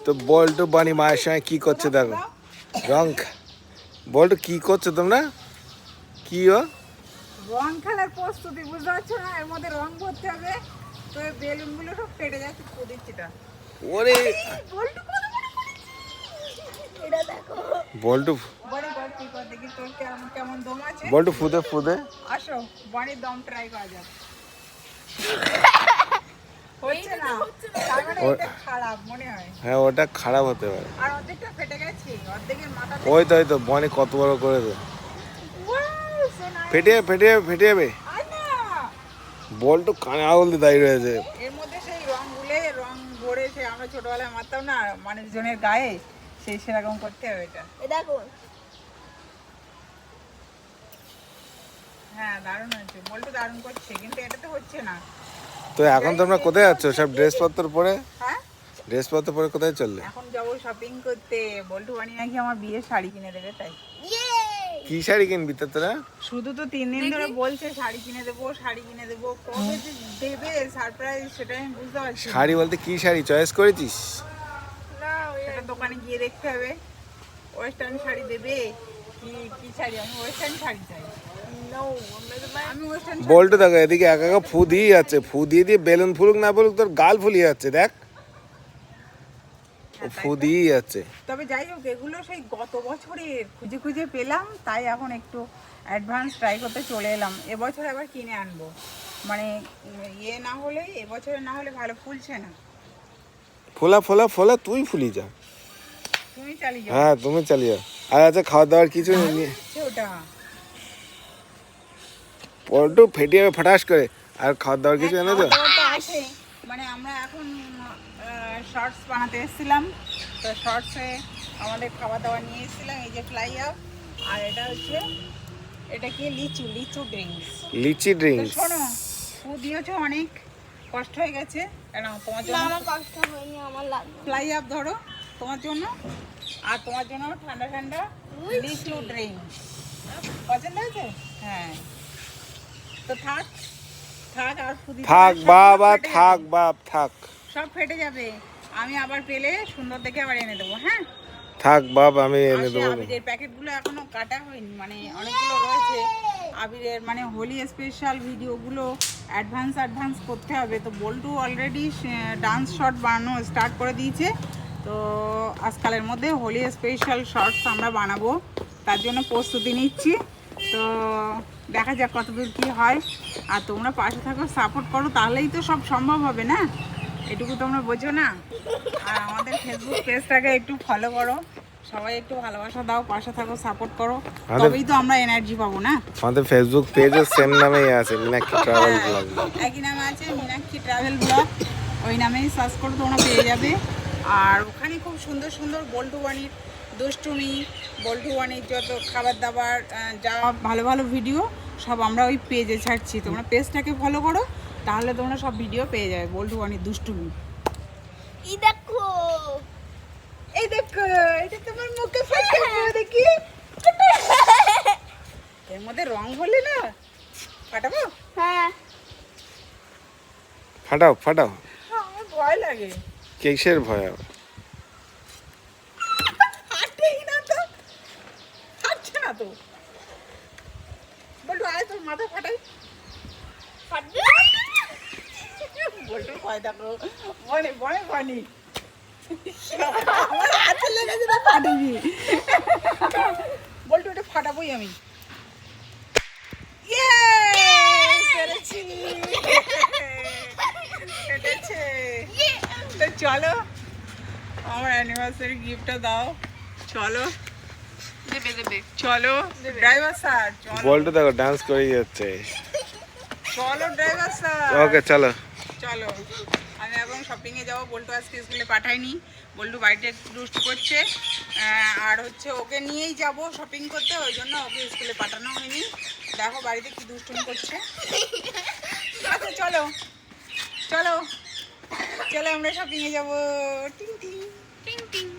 তো বল্টু বানি মায়ের সঙ্গে কি করছে দেখো। রং বল্টু কি করছ তোমরা? কি ও? রং খেলার প্রস্তুতি বুঝতে পারছ না? এর মধ্যে রং ভরতে হবে। তো বেলুনগুলো সব ফেটে যাচ্ছে দিচ্ছিটা ওরে! বল্টু বল্টু ফুদে ফুদে। আসো বাড়ির দম ট্রাই করা যাক হচ্ছে না তার মানে ও- এটা খারাপ মনে হয়। হ্যাঁ ওটা খারাপ হতে পারে। আর অর্ধেকটা ফেটে গেছে অর্ধেকের ওই তো ওই তো বনি কত বড় করে দে ফেটে ফেটে ফেটে যাবে। বল্টু কানে আঙুল দিয়ে দাঁড়িয়ে রয়েছে। এর মধ্যে সেই রং গুলে রং ভরে সে আমরা ছোটবেলায় মারতাম না মানুষজনের গায়ে সেই সেরকম করতে হবে এটা। এ দেখো। হ্যাঁ দারুণ হচ্ছে বল্টু দারুণ করছে কিন্তু এটাতে হচ্ছে না। তো এখন তোমরা কোথায় যাচ্ছ? সব ড্রেসপত্র পরে? হ্যাঁ? ড্রেসপত্র পরে কোথায় চললে? এখন যাব শপিং করতে। বল্টু বানি নাকি আমার বিয়ের শাড়ি কিনে দেবে তাই। কি শাড়ি কিনবি তো তোরা? শুধু তো তিন দিন ধরে বলছে শাড়ি কিনে দেবো শাড়ি কিনে দেবো। কবে যে দেবে সারপ্রাইজ সেটা আমি বুঝতে পারছি না। শাড়ি বলতে কি শাড়ি? চয়েস করেছিস? সেটা দোকানে গিয়ে দেখতে হবে। ওয়েস্টার্ন শাড়ি দেবে? কি কি শাড়ি? আমি ওয়েস্টার্ন শাড়ি চাই। বল্টু দেখো এদিকে একা একা ফু দিয়ে যাচ্ছে ফু দিয়ে দিয়ে বেলুন ফুলুক না ফুলুক তোর গাল ফুলিয়ে যাচ্ছে দেখ। ও ফু দিয়ে যাচ্ছে। তবে যাই হোক এগুলো সেই গত বছরের খুঁজে খুঁজে পেলাম তাই এখন একটু অ্যাডভান্স ট্রাই করতে চলে এলাম। এবছর আবার কিনে আনব। মানে ইয়ে না হলে এবছরে না হলে ভালো ফুলছে না। ফোলা ফোলা ফোলা তুই ফুলি যা। তুমি চালিয়ে হ্যাঁ তুমি চালিয়ে আর আচ্ছা খাওয়া দাওয়ার কিছু নেই ওটা। বল্টু ফেটে যাবে ফাটাস করে। আর খাওয়া দাওয়ার কিছু এনে তো দাওয়া তো আছে। মানে আমরা এখন শর্টস বানাতে এসেছিলাম। তো শর্টসে আমাদের খাওয়া দাওয়া নিয়ে এসেছিলাম এই যে ফ্লাই আপ আর এটা হচ্ছে এটা কি? লিচু লিচু ড্রিঙ্কস লিচি ড্রিঙ্কস শোনো ও দিয়েছ অনেক। কষ্ট হয়ে গেছে। কেন? তোমার জন্য আমার কষ্ট হয়নি আমার লাগবে। ফ্লাই আপ ধরো। তোমার জন্য। আর তোমার জন্য ঠান্ডা ঠান্ডা লিচু ড্রিঙ্কস পছন্দ হয়েছে? হ্যাঁ। থাক থাক আর ফুদি থাক বাবা থাক। বাপ থাক। সব ফেটে যাবে। আমি আবার পেলে সুন্দর দেখে আবার এনে দেবো হ্যাঁ? থাক বাপ আমি এনে দেবো। আবিরের প্যাকেটগুলো এখনও কাটা হয়নি মানে অনেকগুলো রয়েছে। আবিরের মানে হোলি স্পেশাল ভিডিওগুলো অ্যাডভান্স অ্যাডভান্স করতে হবে। তো বল্টু অলরেডি ডান্স শট বানানো স্টার্ট করে দিয়েছে। তো আজকালের মধ্যে হোলি স্পেশাল শর্টস আমরা বানাবো। তার জন্য প্রস্তুতি নিচ্ছি। তো দেখা যাক কতদূর কী হয়। আর তোমরা পাশে থাকো সাপোর্ট করো তাহলেই তো সব সম্ভব হবে না? এটুকু তোমরা বোঝো না? আর আমাদের ফেসবুক পেজটাকে একটু ফলো করো। সবাই একটু ভালোবাসা দাও পাশে থাকো সাপোর্ট করো। তবেই তো আমরা এনার্জি পাবো না? আমাদের ফেসবুক পেজও সেম নামেই আছে মিনাক্ষী ট্রাভেল ব্লগ একই নামে আছে মীনাক্ষী ট্রাভেল ব্লগ ওই নামেই সার্চ করে তোমরা পেয়ে যাবে। আর ওখানে খুব সুন্দর সুন্দর বল্টু বাণীর দুষ্টুমি বল্টু বাণীর যত খাবার দাবার যা ভালো ভালো ভিডিও সব আমরা ওই পেজে ছাড়ছি। তোমরা পেজটাকে ফলো করো তাহলে তোমরা সব ভিডিও পেয়ে যাবে বল্টু বাণীর দুষ্টুমি। ই দেখো। এই দেখো এটা তোমার মুখে দেখি। এর মধ্যে রং হলে না ফাটাবো? হ্যাঁ। ফাটাও ফাটাও। হ্যাঁ, আমার ভয় লাগে। কিসের ভয়? আবার হাঁটেই না তো হাঁটছে না তো বলটু আয় তোর মাথা ফাটাই ফাটবে দেখো। পানি আমার হাতে লেগেছে না ফাটেনি বলটু এটা ফাটাবোই আমি! কেটেছে। তো চলো আমার অ্যানিভার্সারি গিফটটা দাও। চলো। দেবে দেবে। চলো ড্রাইভার স্যার বল্টু দেখো ডান্স করে যাচ্ছে। চলো ড্রাইভার স্যার ওকে চলো। চলো। আমি এখন শপিংয়ে যাব। বল্টু আজকে স্কুলে পাঠাইনি বল্টু বাড়িতে রুস্ট করছে। আর হচ্ছে ওকে নিয়েই যাব শপিং করতে। ওই জন্য ওকে স্কুলে পাঠানো হয়নি। দেখো বাড়িতে কি দুষ্টুম করছে। আচ্ছা চলো। চলো। চলো আমরা শপিংয়ে যাব। টিং টিং। টিং টিং।